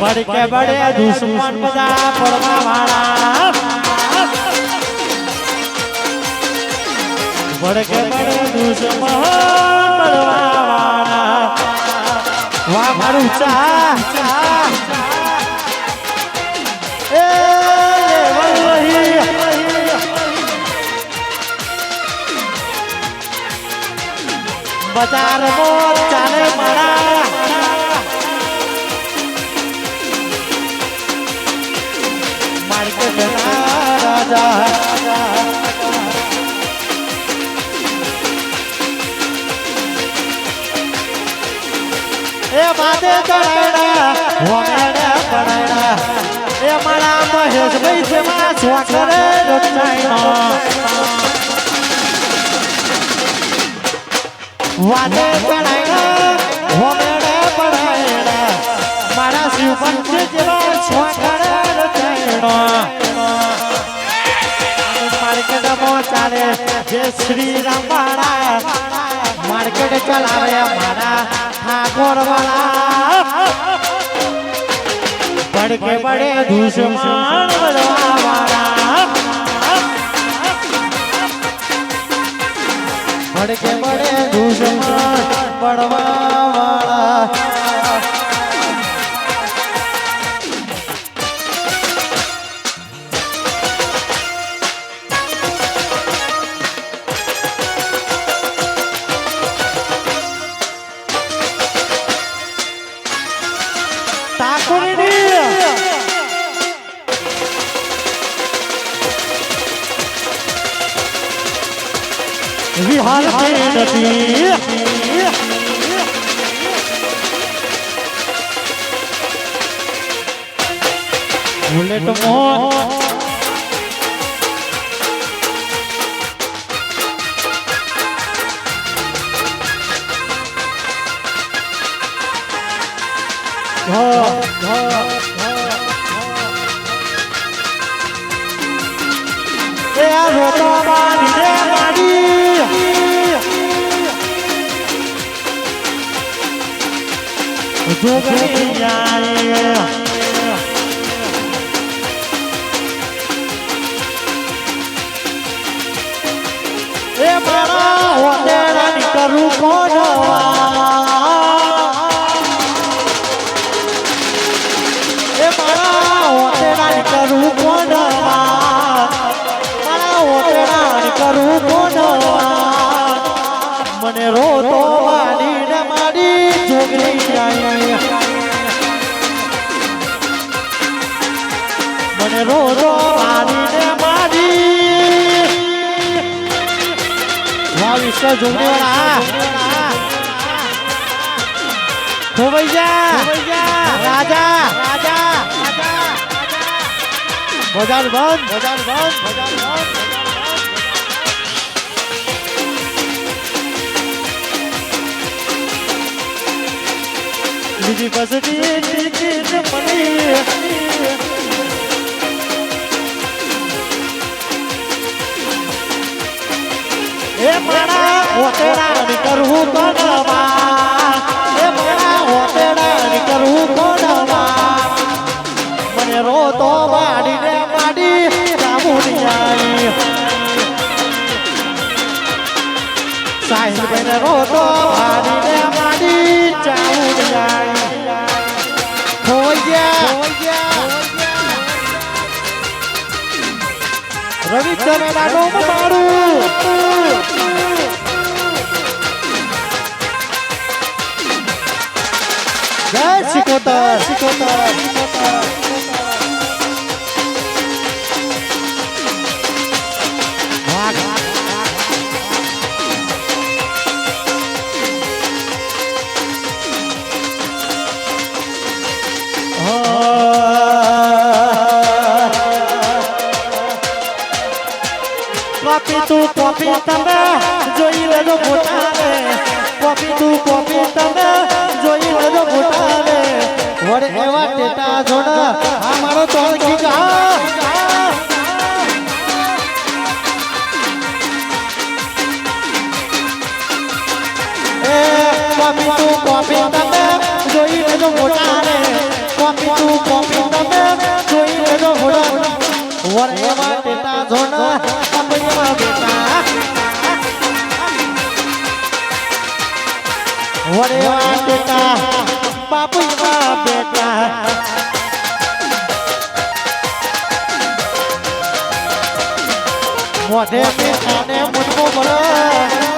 પડકે બળે દુશ્મન બધા પડવા વાળા પડકે બળે દુશ્મન પડવા વાળા વાહ. મારું ચા વલ્લભી. બજારમાં ચાલે મારા. રાજા એ માથે ચડાયડા વગાડ્યા પડાયડા એ મારા મહેશભાઈ છે મારા સ્વાગરે રચાયણો વાદે પડાયડા વગાડે પડાયડા મારા શિવપંચ જેવા સ્વાગરે રચાયણો ચાલે જે શ્રી રામ વાળા, માર્કેટ ચલાવે મારા ઠાકોર વાળા પડકે પડે દુશ્મન બળવા વાળા. પડકે પડે દુશ્મન બળવા વાળા. વિહાર નથી. બુલેટ મો એ જોગણી એ મારા હોટેલ કરું કોણ મને રોતો મારી ને મારી વાહ વિશ્વ જોગણી વાળા ધોબૈયા રાજા રાજા બજાર બંધ બજાર બંધ બજાર બંધ બીજી બસની ટિકિટ મળી એ મારા હોટેલાની કરવું કોણમાં એ મારા હોટેલાની કરવું કોણમાં મને રોતો વાડી માડી જામુનિયાઈ સાહિલભાઈને રોતો માડીને માડી જામુનિયાઈ ખોઈ ગયા. ખોઈ ગયા. રવિચંદ્રનું મારું સિકોતર સિકોતર કોપી તું કોપી તમે જોઈ લેજો મોટાને કોપી તું જોઈ લેજો અરે એવા ટેટા જોડા. આ મારો તોળકી કા કોપી તું કોપી તમે જોઈ લેજો મોટા રે. કોપી તું કોપી તમે જોઈ લેજો મોટા વરે વાટેતા જોના અપયા બેટા વરે વાટેતા બાપુ મોઢે બેટાને મુઠો મળે.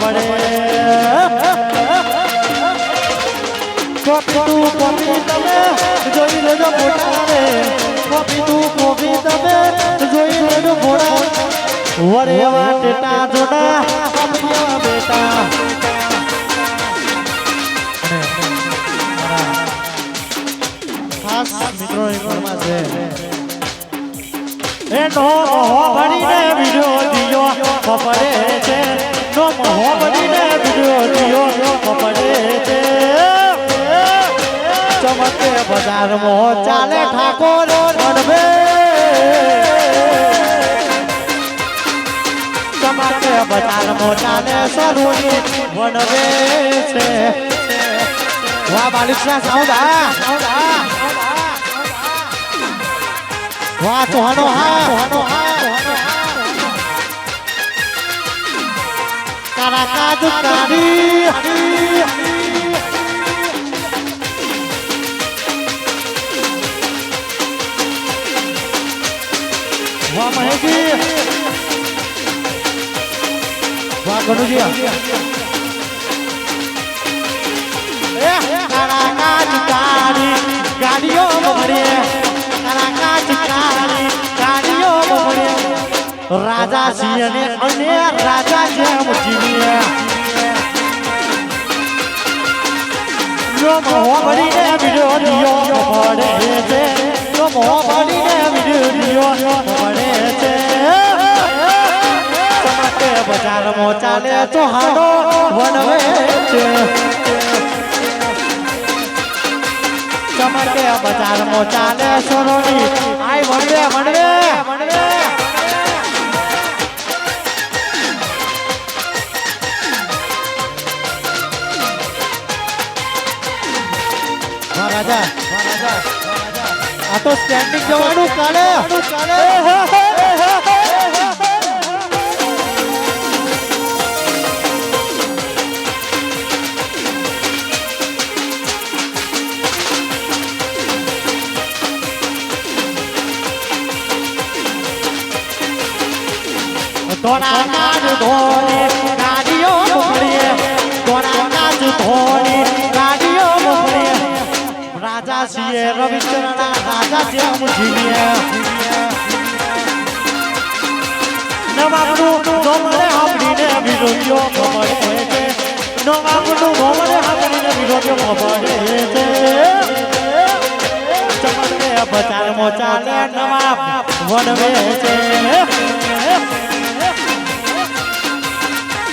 પડે કોપી તું કોપી તમે, જોઈ લેજો મોટા કોપી તું કોપી તમે, જોઈ લેજો મોટા વરે વાટેટા જોડા અમિયા બેટા. ખાસ મિત્રો એમાં છે. એ ઢોર મોહ ભરીને વિરોધીઓ ખબરે છે. ચમકે બજારમાં ચાલે ઠાકોર રણવે ચમકે બજારમાં ચાલે સરુની વનવે છે વાહ બાલિકના હા વાહ ચૌહાણો હા ચૌહાણો હા કારા કાજ કાઢી વાહ, મહેશજી. વાહ ગણુજી કારા કાજ કાઢી, ગાડીઓ મળીએ કારા કાજ કાઢી, ગાડીઓ મળીએ રાજા સિંહ અને રાજા જેમ જીવીએ યો મોહ ભરીને વિરોધીઓ પડે છે યો મોહ ભરીને વિરોધીઓ પડે છે ચમકે બજારમાં ચાલે ચૌહાણો વનવે છે ચમકે બજારમાં ચાલે સોરોની આય વણવે વણવે વણવે રાજા. આ તો સ્ટેન્ડિંગ જવાનું કાલે કાજ ધોળી રાજા રાજા જેમ જીવીએ નવાબનું ગોમડે હાંભળીને વિરોધીઓ ગમડે છે નવાબનું ગોમડે હાંભળીને વિરોધીઓ ગમડે છે ચમકે બજારમાં ચાલે નવાબ વનવે છે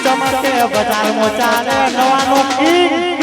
ચમકે બજારમાં ચાલે નવાનો કિંગ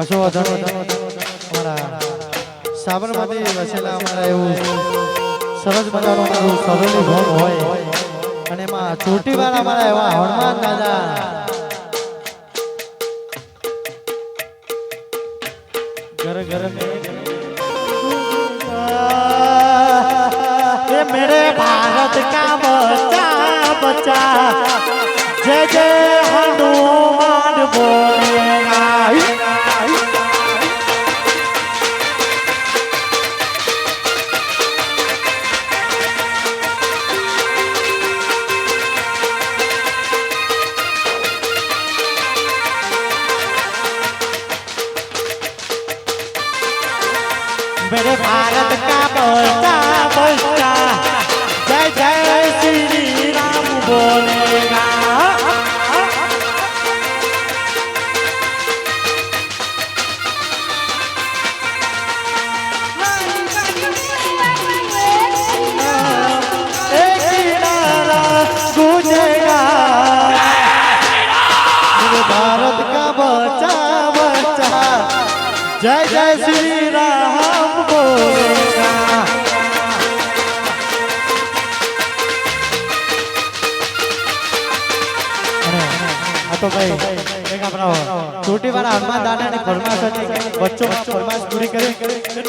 કશો અમારા સાબરમતી વસેલા અમારા એવું સરસ મજાનું અમારું સરોલી ભોગ હોય. અને એમાં ચોટીવાળા મારા એવા હનુમાન દાદા એક ચોટીવાળા હનુમાન દાદાની ફરમાશ હતી બચ્ચો ફરમાશ પૂરી કરી.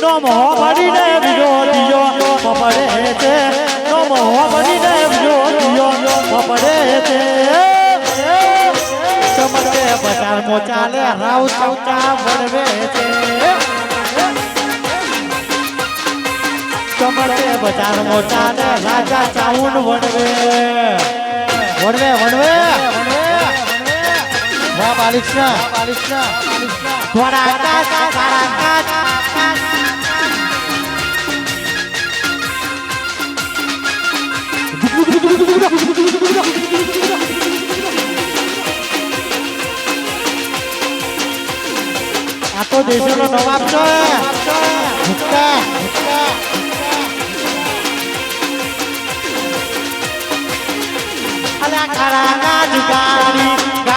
નો મોહ ભરીને બીજો બીજો પપડે છે. નો મોહ ભરીને બીજો બીજો પપડે છે. સમજે બજાર મો ચાલે રાવ ચૌચા વળવે છે. સમજે બજાર મો ચાલે રાજા ચાઉન વળવે વળવે. વળવે વાહ બાલિકના બાલિકના થોડા કાચ તારા કાચ આ તો દેશનો નવાબ છે. ભૂક્કા ભૂક્કા અલા કાળા કાચ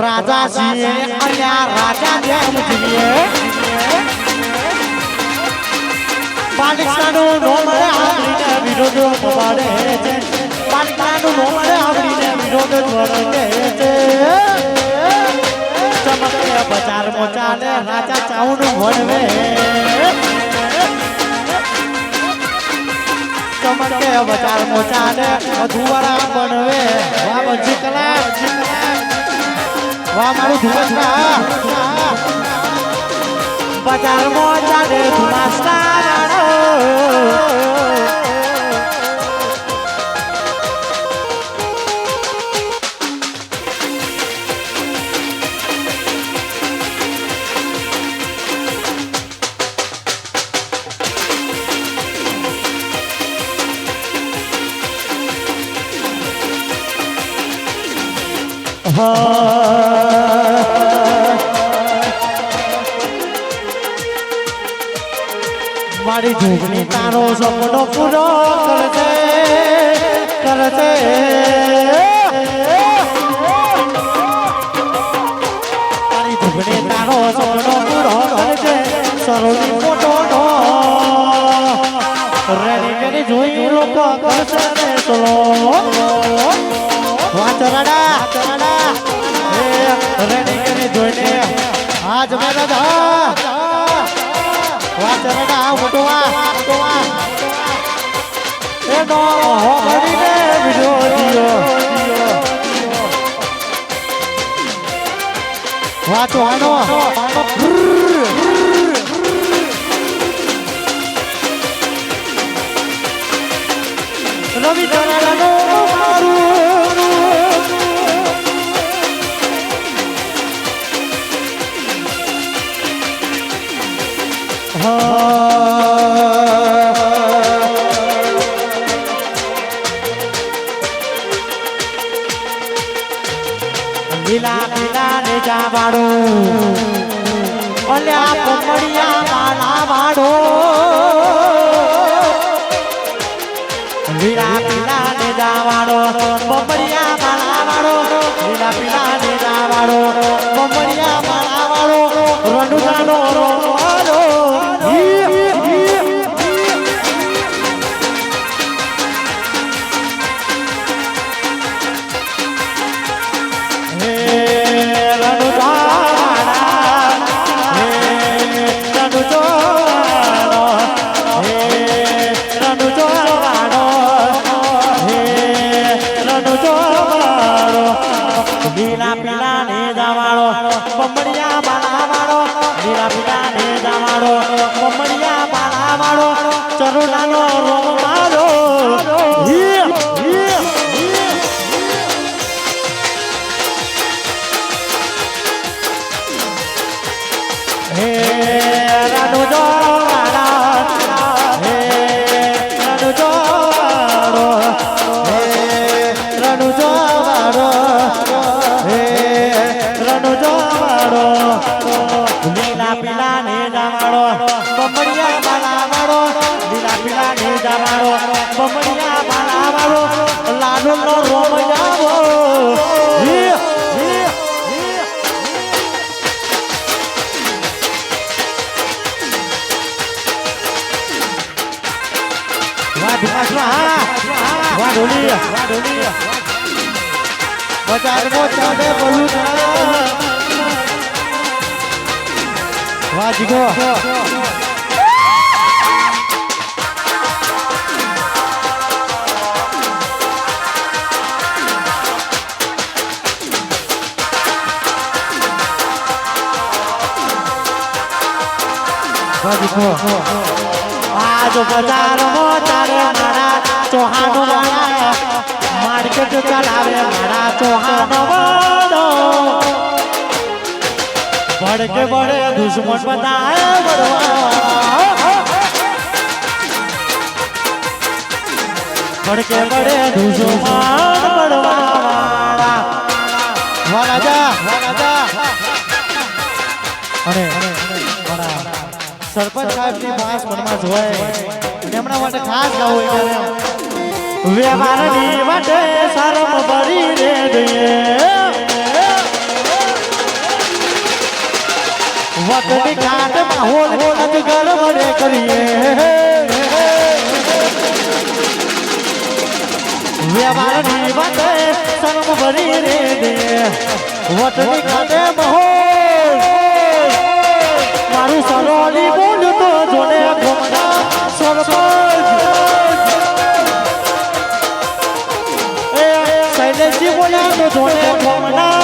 રાજા છીએ અલ્યા રાજા જેમ છીએ પાલિકાનું નો આવડીને વિરોધ પડે છે પાલિકાનું નો મળે આવડીને વિરોધ પડે છે. ચમકે બજારમાં ચાલે રાજા ચાઉન વળવે. ચમકે બજારમાં ચાલે અધુવરા બનવે વાહ બજી કલા વાહ મારું ધુમસકા બજારમાં ચાલે ધુમાસકા મારી જોગણી તારો સપનો પૂરો કરશે કરશે મારી જોગણી તારો સપનો પૂરો કરશે સરોની ફોટો નો રેડી કરી જોઈ લોકો કરશે ને ચલો. રેડી કરી જોઈને આજ મેરા જા વાહ ચરાડા મોટો વાહ. મોટો એ નો હો ભરીને બીજો દિયો તો આનો. રવિ ને ઓલ્યા કોમડિયા વાળા વાળો. વીરા પીલા ને જાવાળો કોમડિયા વાળા વાળો. વીરા પીલા ને જાવાડો પમડિયા માલા વાડો રણુજાનો રોવાડો લીલા પીલા ને જાવાળો બમણિયા બાલા વાળો લીલા પીલા ને જાવાળો બમણિયા બાલા વાળો લાડુ નો રોમ જાવો વાઢોલી વાઢોલી બજારમાં ચાલે બોલું વાહ જીગો આજ બજારમાં ચાલે મારા વાળા માર્કેટ ચલાવે મારા ચૌહાણો ભડકે બળે દુશ્મન બતાય ભડકે બળે દુશ્મન બળવા વાહ રાજા વાહ રાજા. અને સરપંચ સાહેબની માસ મનમાં જોવાય. એમના માટે ખાસ ગાવું વ્યવહારની માટે શરમ ભરી રે દઈએ વતની કાટ માહોલ અજગર મને કરીએ. વ્યવહારની માટે શરમ ભરી રે દે. વતની કાટે માહોલ. મારું સરોલી બોલ્યું તો જોડે ઘોમડા સરપંચ. શૈલેષજી બોલ્યા તો જોડે ઘોમડા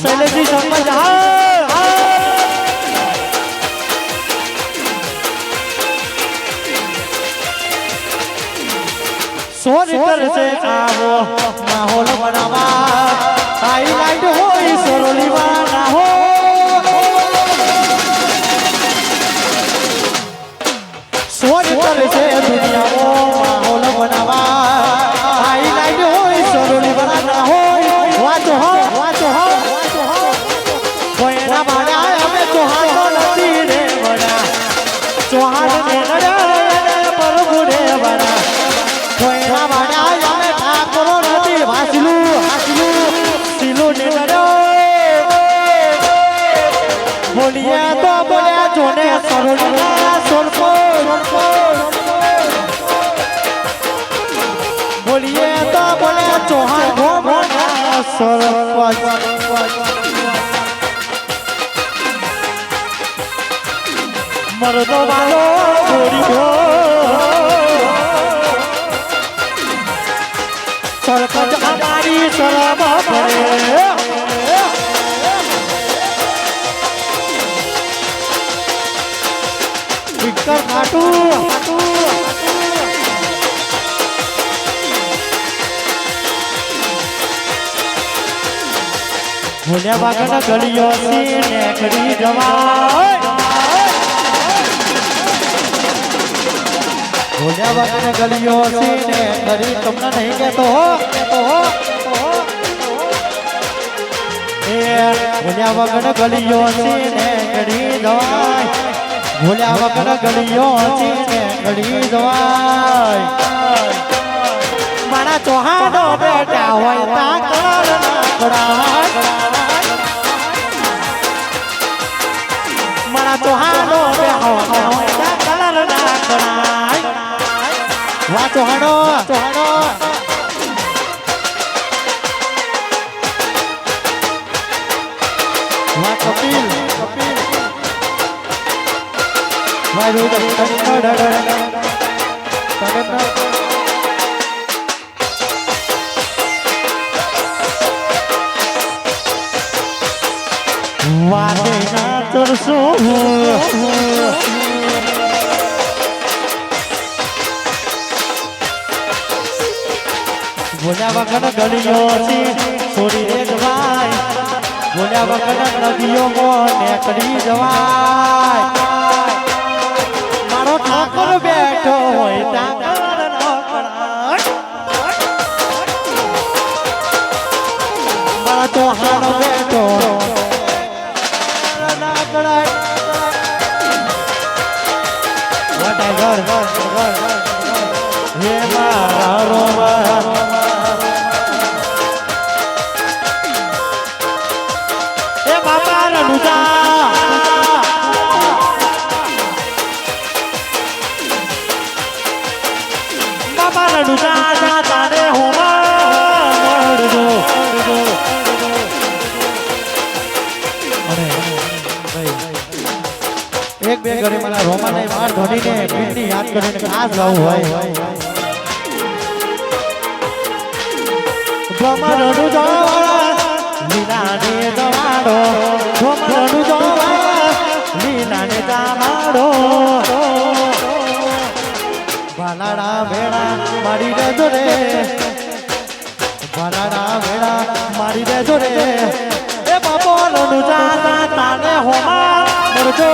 શૈલેષજી સરપંચ હા હા. સોરી કરશે આવો માહોલ બનાવા હાઈલાઈટ હોય, સરોલી વાળા હો સોરી કરશે દુનિયામાં માહોલ બનાવા બોલ્યા જોને સરોજના સોરપો બોલીએ તો બોલ્યા ચૌહાણ ભોગના સરપંચ મરદો વાલો ગોરીઓ સરપંચ અમારી શરમ ખાટુ ભૂલ્યા વાગના ગલીઓ થી નેકડી જવાય ભૂલ્યા વગર ગલીઓ છે ને તમને નહીં કહેતો ભૂલ્યા વગર ગલીઓ છે ને ગળી જવાય. ભૂલ્યા વગર ગળીઓ છે ને ગળી જવાય. મારા ચોહાડો બેટા હોય તા કર મારા ચોહાડો બેટા હોય તા કલર ના કરાય ચોહાડો વાહ રોજ વાદે ના તરસો. બોલ્યા વગર નદીઓ નીકળી જવાય મારો બેઠો હોય ઠાકર નો કરાય. મારો યાદ કરીને ખાસ ગાવું હોય ગમરડું જોવા લીલાને જવાડો ગમરડું જોવા લીલાને જવાડો ભાલાડા મારી દેજો રે. એ બાપો રડું જાતા તાને હોમા મરજો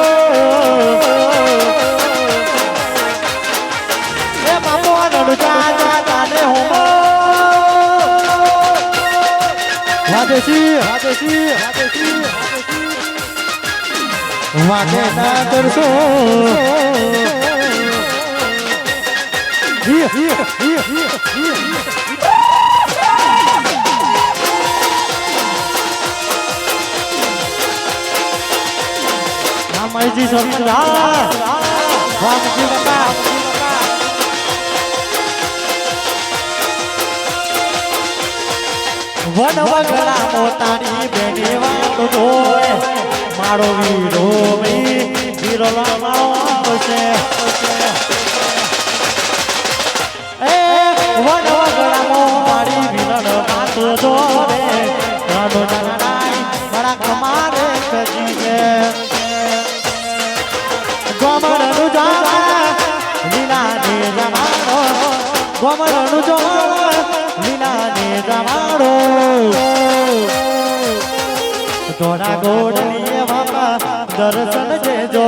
વાદેશી વાદેશી વાદેશી વાગે ના કરશો. હિય હિય હિય હિય હિય રામાયજી સરદાર વામજી બાપા. વન વગલા મોતાની બેની વાત જોય મારો વીરો મી વીરો મારો આવશે. એ વન વગલા મો મારી વિલન વાત જોરે નાનો નાનાઈ મારા કમારે કજી છે ગમરનું જા લીલા ને જમાડો ગમરનું જો લીલા ઘોડા જમાડો થોડા બાપા દર્શન દેજો.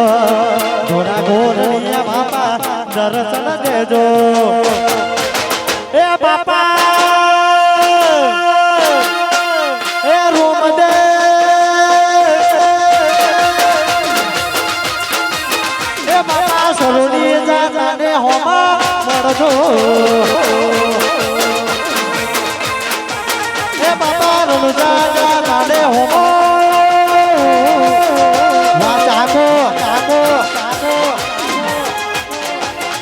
ઘોડા થોડા ગોળની બાપા દર્શન દેજો. એ બાપા! એ રોમ દે. એ બાપા, સરોની જાતાને હોમા મળજો.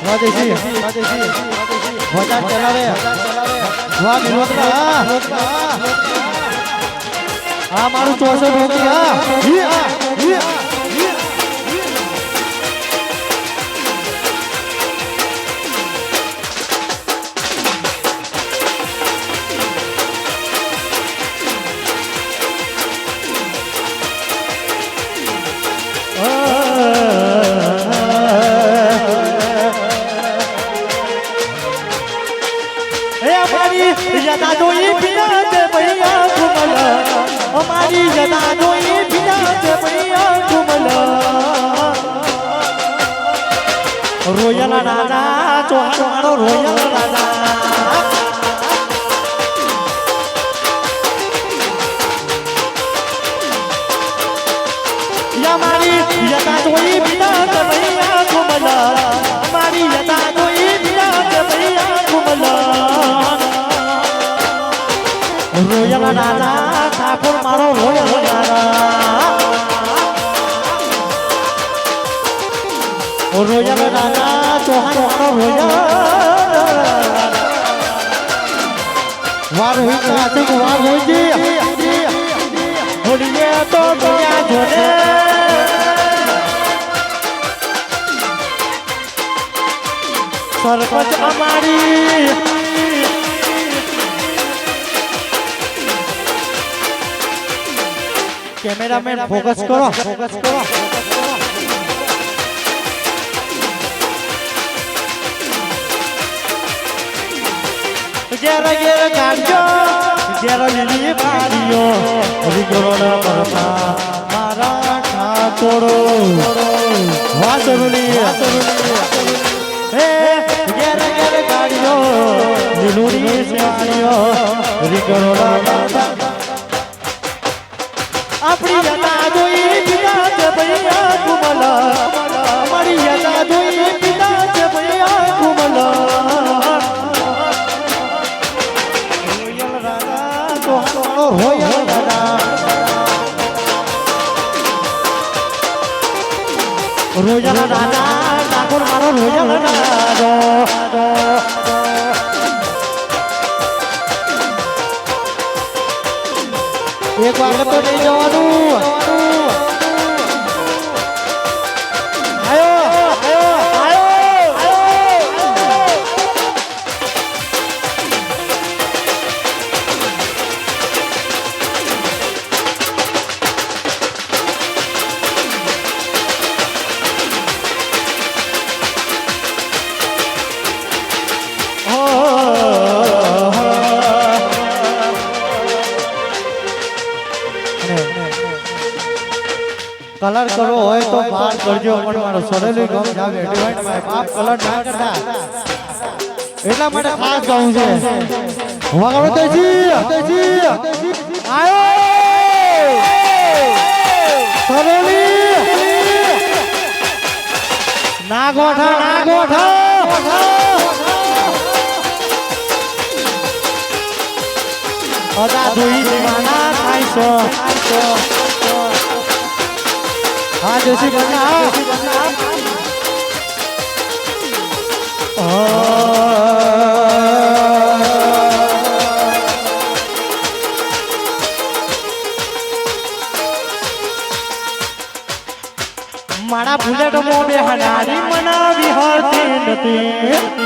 વાદેશી વજાર ચલાવે. વા વિનોદના આ મારું ચોસઠ રૂપિયા હા. રોયલ રાજા ઠાકોર મારો રોયલ રાજા રોયલ સરપંચ અમારી કેમેરામેન ફોકસ કરો. ફોકસ કરો. ઘેર ઘેર કાઢજો ઘેર લીલી પાડીઓ રીગરોડ પરપા મારા ઠાકોરો વાસરુલી હે ઘેર ઘેર કાઢજો લીલુડી પાડીઓ રીગરોડ પરપા એક વાર તો નહીં જવાનું. કલર કરવો હોય તો બહાર કરજો પણ મારો સરેલી ગમ જાવે બાપ કલર ના કરતા. એટલા માટે ખાસ ગાઉં છે. વગાડો તેજી તેજી આયો સરેલી ના ગોઠા ના ગોઠા અદા ધોઈ દેવાના થાય છો. હા જોશી મારા બુલેટ મો બે હડારી મનાવી હતી નથી.